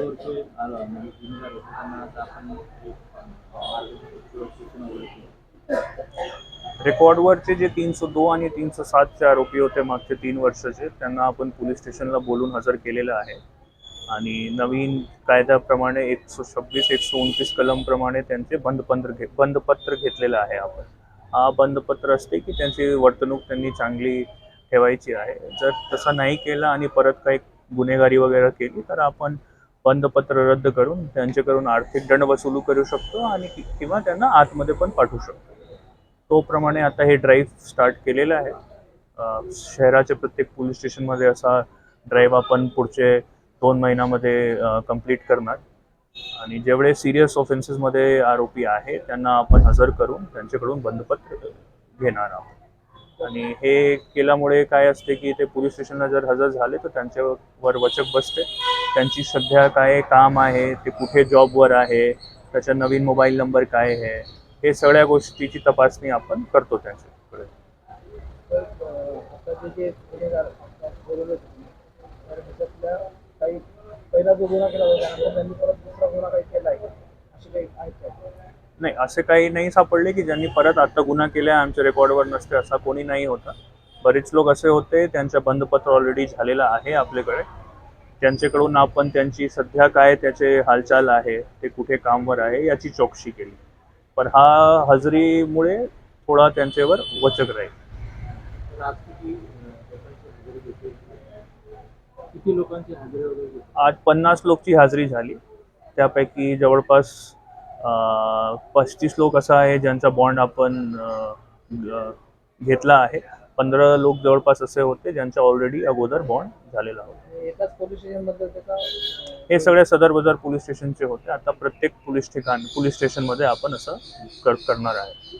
रेकॉर्डवरचे आलं म्हणजे होते त्यांना आता आपण रेकॉर्डवरचे जे तीनशे दोन आणि तीनशे सातचे आरोपी होते मागचे तीन वर्षाचे त्यांना आपण पोलीस स्टेशनला बोलून हजर केलेलं आहे. आणि नवीन कायद्याप्रमाणे एकशे छब्बीस एकशे उनतीस कलमप्रमाणे त्यांचे बंदपत्र घे बंदपत्र घेतलेलं आहे आपण. हा बंदपत्र असते की त्यांची वर्तणूक त्यांनी चांगली ठेवायची आहे. जर तसं नाही केलं आणि परत काही गुन्हेगारी वगैरे केली तर आपण बंदपत्र रद्द करून त्यांच्याकडून आर्थिक दंड वसुलू करू शकतो आणि किंवा त्यांना आतमध्ये पण पाठवू शकतो. तोप्रमाणे आता हे ड्राईव्ह स्टार्ट केलेलं आहे. शहराच्या प्रत्येक पोलीस स्टेशनमध्ये असा ड्राईव्ह आपण पुढचे दोन महिन्यामध्ये कंप्लीट करणार. आणि जेवढे सिरियस ऑफेन्सेसमध्ये आरोपी आहे त्यांना आपण हजर करून त्यांच्याकडून बंदपत्र घेणार आहोत. आणि हे केल्यामुळे काय असते की ते पोलीस स्टेशनला जर हजर झाले तर त्यांच्यावर वचक बसते. त्यांची सध्या काय काम आहे ते कुठे जॉबवर आहे त्याचा नवीन मोबाईल नंबर काय आहे हे सगळ्या गोष्टीची तपासणी आपण करतो त्यांच्याकडे. नाही असे काही नाही सापडले की ज्यांनी परत आता गुन्हा केला आमच्या रेकॉर्डवर नसते असा कोणी नाही होता. बरेच लोक असे होते त्यांचं बंदपत्र ऑलरेडी झालेलं आहे आपल्याकडे. त्यांच्याकडून आपण त्यांची सध्या काय त्याचे हालचाल आहे ते कुठे कामवर आहे याची चौकशी केली. पण हा हजेरीमुळे थोडा त्यांच्यावर वचक राहील. आज किती लोकांची हजेरी वगैरे पन्नास लोकची हाजरी झाली. त्यापैकी जवळपास पस्तीस लोक असा आहे ज्यांचा बॉन्ड आपण घेतला आहे. पंधरा लोक जवळपास असे होते ज्यांचा ऑलरेडी अगोदर बॉन्ड झालेला होता. एकाच पोलीस हे सगळे सदर बाजार पोलीस स्टेशनचे होते. आता प्रत्येक पोलीस ठिकाण पोलीस स्टेशनमध्ये आपण असं कर करणार आहे.